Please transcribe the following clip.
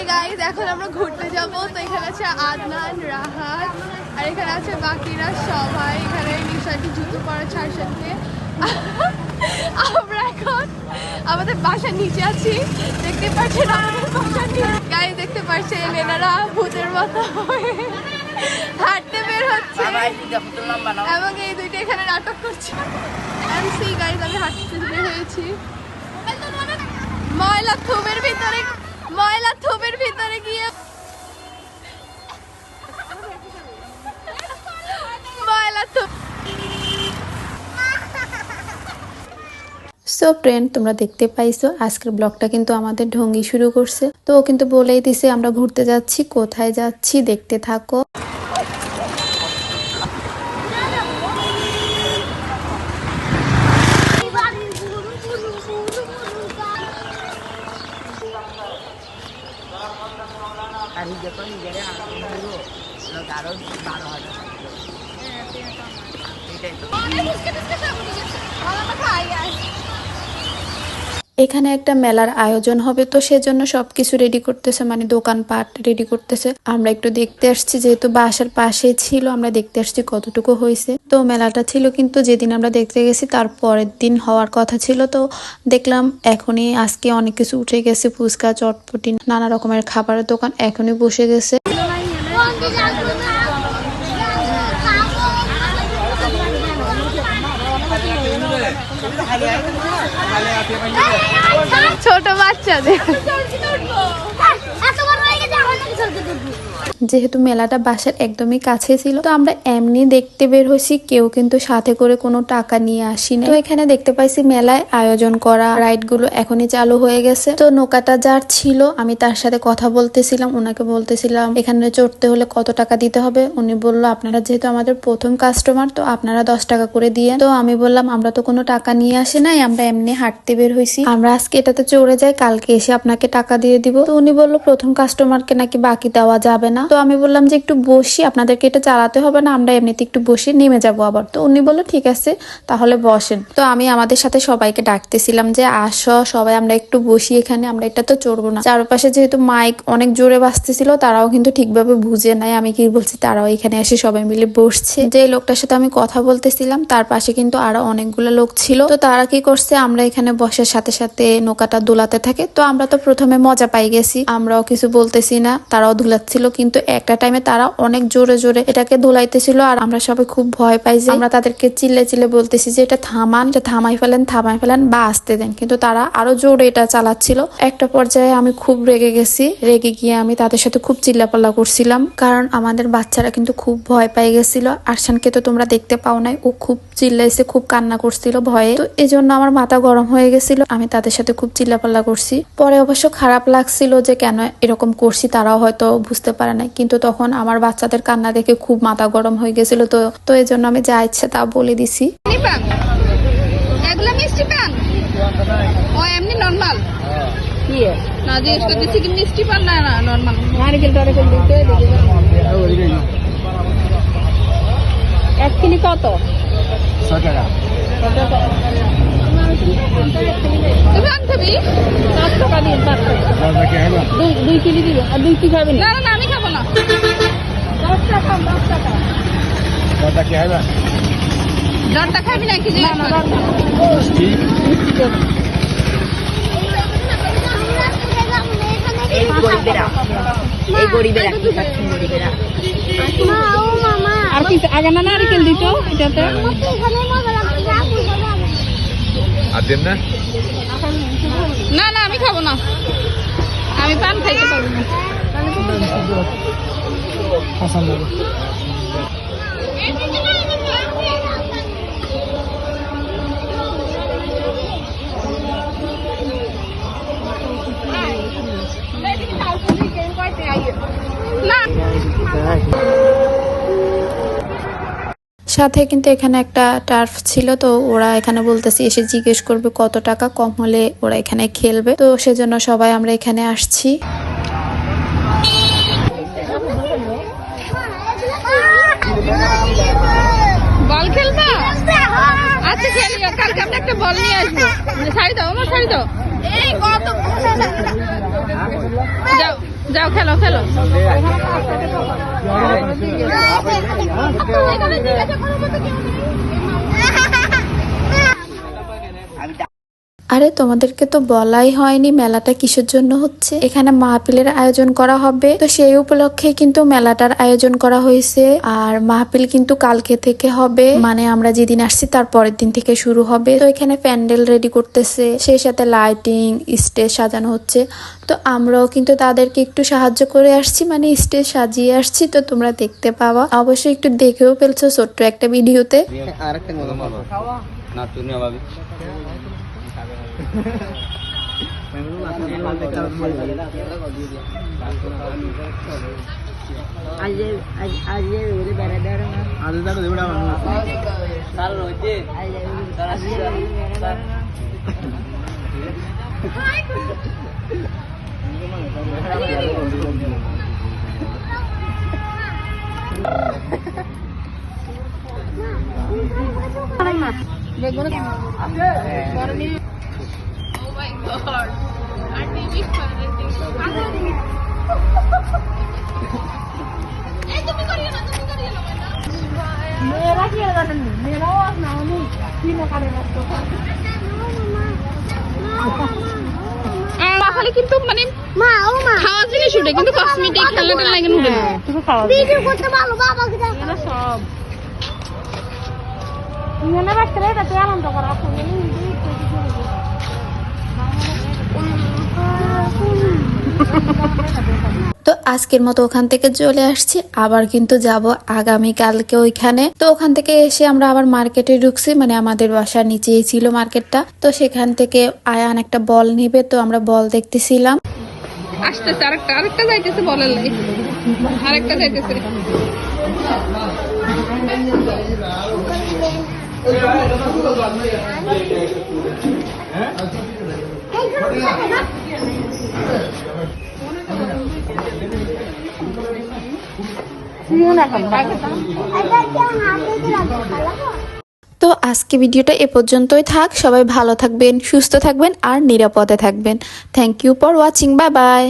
Hi guys এখন আমরা ঘুরতে যাব। তো এখানে আছে আদনান রাহাত আর এখানে আছে বাকিরা সবাই। এখানে নিশাটি জুতো পরা ছাড়সানকে আমরা এখন আমাদের বাসার নিচে আছি। দেখতে পাচ্ছেন আমাদের বাসার নিচে। দেখতে পাচ্ছেন এনারা ভূতের মতো হয়ে হাঁটতে বের হচ্ছে। এবং এই দুইটা এখানে নাটক করছে। এমসি গাইজ আমি হাঁটতে বের হয়েছি। ময়লা থুবের ভিতরে ময়লা গিয়ে সো ফ্রেন্ড তোমরা দেখতে পাইছো, আজকের ব্লগটা কিন্তু আমাদের ঢঙ্গি শুরু করছে। তো ও কিন্তু বলেই দিছে, আমরা ঘুরতে যাচ্ছি, কোথায় যাচ্ছি, দেখতে থাকো। আর যখন নিজেরা লোক আরও বারো হাজার এটাই তো। এখানে একটা মেলার আয়োজন হবে, তো সেজন্য সবকিছু রেডি করতেছে মানে দোকানপাট রেডি করতেছে। আমরা একটু দেখতে আসছি, যেহেতু বাসার পাশেই ছিল, আমরা দেখতে আসছি কতটুকু হয়েছে। তো মেলাটা ছিল কিন্তু যেদিন আমরা দেখতে গেছি, তার পরের দিন হওয়ার কথা ছিল। তো দেখলাম এখনই আজকে অনেক কিছু উঠে গেছে, ফুচকা, চটপটি, নানা রকমের খাবারের দোকান এখনই বসে গেছে। ছোট বাচ্চাদের। যেহেতু মেলাটা বাসার একদমই কাছে ছিল, তো আমরা এমনি দেখতে বের হয়েছি, কেউ কিন্তু সাথে করে কোনো টাকা নিয়ে আসি না তো এখানে দেখতে পাইছি মেলায় আয়োজন করা রাইডগুলো এখনই চালু হয়ে গেছে। তো নৌকাটা যার ছিল, আমি তার সাথে কথা বলতেছিলাম, ওনাকে বলতেছিলাম, এখানে চড়তে হলে কত টাকা দিতে হবে? উনি বলল, আপনারা যেহেতু আমাদের প্রথম কাস্টমার তো আপনারা দশ টাকা করে দিয়ে। তো আমি বললাম, আমরা তো কোনো টাকা নিয়ে আসি নাই, আমরা এমনি হাঁটতে বের হয়েছি আমরা আজকে এটাতে চড়ে যাই, কালকে এসে আপনাকে টাকা দিয়ে দিব। তো উনি বলল, প্রথম কাস্টমারকে নাকি বাকি দেওয়া যাবে না। তো আমি বললাম যে একটু বসি, আপনাদেরকে এটা চালাতে হবে না, আমরা এমনিতে একটু বসে নেমে যাব আবার। তো উনি বলল, ঠিক আছে, তাহলে বসেন। তো আমি আমাদের সাথে সবাইকে ডাকতেছিলাম যে, আসো, সবাই আমরা একটু বসি এখানে, আমরা এটা তো চড়বো না। চারপাশে যেহেতু মাইক অনেক জোরে বাজতেছিল, তারাও কিন্তু ঠিকভাবে বুঝে নাই। আমি কি বলছি, তারাও এখানে এসে সবাই মিলে বসছে। যে লোকটার সাথে আমি কথা বলতেছিলাম, তার পাশে কিন্তু আরও অনেকগুলো লোক ছিল। তো তারা কি করছে, আমরা এখানে বসার সাথে সাথে নৌকাটা দোলাতে থাকে। তো আমরা তো প্রথমে মজা পাই গেছি, আমরাও কিছু বলতেছি না, তারাও ধুলাচ্ছিল, কিন্তু একটা টাইমে তারা অনেক জোরে জোরে এটাকে ধুলাইতেছিল আর আমরা সবাই খুব ভয় পাই যে আমরা তাদেরকে চিল্লে চিল্লে বলতেছি যে এটা থামান, এটা থামাই ফেলেন থামাই ফেলেন বা আসতে দেন। কিন্তু তারা আরও জোরে এটা চালাচ্ছিল। একটা পর্যায়ে আমি খুব রেগে গেছি। রেগে গিয়ে আমি তাদের সাথে খুব চিল্লাপাল্লা করছিলাম, কারণ আমাদের বাচ্চারা কিন্তু খুব ভয় পাই গেছিল। আরশানকে তো তোমরা দেখতে পাও নাই, ও খুব চিল্লাইছে, খুব কান্না করছিল ভয়ে। তো এই জন্য আমার মাথা গরম হয়ে গেছিল, আমি তাদের সাথে খুব চিল্লাপাল্লা করছি। পরে অবশ্য খারাপ লাগছিল যে কেন এরকম করছি, তারাও হয়তো বুঝতে পারে নাই। কিন্তু তখন আমার বাচ্চাদের কান্না দেখে খুব মাথা গরম হয়ে গেছিল তো তো এই জন্য আমি যা ইচ্ছে তা বলে দিছি। মিষ্টি পান ও এমনি নর্মাল না জিজ্ঞেস করতেছি কি মিষ্টি পান না না নর্মাল নারকেল টারকেল দিতে এক কিলি কত? তুমি আন খাবি পাঁচ টাকা দিন পাঁচ টাকা দুই দুই কিলি দিবে আর দুই কি খাবি না? না না আমি খাব না। দশ টাকা দশ টাকা জনটা খাবি না কি। এই গরিবেরা। এই গরিবেরা। কি খাচ্ছেন গরিবেরা। আর কি আগে না নারকেল দিত এটাতে। আর দেন না? না না আমি খাব না। আমি পান খাইতে পারব না। না। সাথে কিন্তু এখানে একটা টার্ফ ছিল তো ওরা এখানে বলতেছে এসে জিজ্ঞেস করবে কত টাকা কম হলে ওরা এখানে খেলবে। তো সেজন্য সবাই আমরা এখানে আসছি। বল খেলবা? আচ্ছা খেলিও। কালকে আমরা একটা বল নিয়ে আসব। ছাড়ি দাও আমার ছাড়ি দাও। এই কত যাও যাও খেলো খেলো। আরে, তোমাদেরকে তো বলাই হয়নি মেলাটা কিসের জন্য হচ্ছে? এখানে মাহপিলের আয়োজন করা হবে। তো সেই উপলক্ষে কিন্তু মেলাটার আয়োজন করা হয়েছে। আর মাহপিল কিন্তু কালকে থেকে হবে। মানে আমরা যেদিন আসছি তার পরের দিন থেকে শুরু হবে। তো এখানে প্যান্ডেল রেডি করতেছে। সেই সাথে লাইটিং, স্টেজ সাজানো হচ্ছে। তো আমরাও কিন্তু তাদেরকে একটু সাহায্য করে আসছি। মানে স্টেজ সাজিয়ে আসছি। তো তোমরা দেখতে পাবা। অবশ্যই একটু দেখেও ফেলছো ছোট্ট একটা ভিডিওতে। না তুমি আবার আজকে আজ- আজকে ওরে বেড়া দেওয়ার না তার রয়েছে তারা Oh my god. Auntie, we এই তুমি করিও না তুমি করিও না মেয়েরা কি জানেন মেয়েরাও না আমি কি না করে খালি কিন্তু মানে মা ও মা খাওয়ার জিনিস উঠে কিন্তু কসমেটিক খেলনা টেলনা এখানে উঠে না ভিডিও করতে ভালো বাবাকে দেখ সব মনে রাখতে এটা আনন্দ করা তো আজকের মতো ওখান থেকে চলে আসছি আবার কিন্তু যাব আগামী কালকে ওইখানে। তো ওখান থেকে এসে আমরা আবার মার্কেটে ঢুকছি মানে আমাদের বাসার নিচেই ছিল মার্কেটটা। তো সেখান থেকে আয়ান একটা বল নিবে তো আমরা বল দেখতেছিলাম। আসতেছে আরেকটা আরেকটা যাইতেছে বলার লাগে। আরেকটা যাইতেছে। তো আজকে ভিডিওটা এ পর্যন্তই থাক। সবাই ভালো থাকবেন, সুস্থ থাকবেন আর নিরাপদে থাকবেন। Thank you for watching bye bye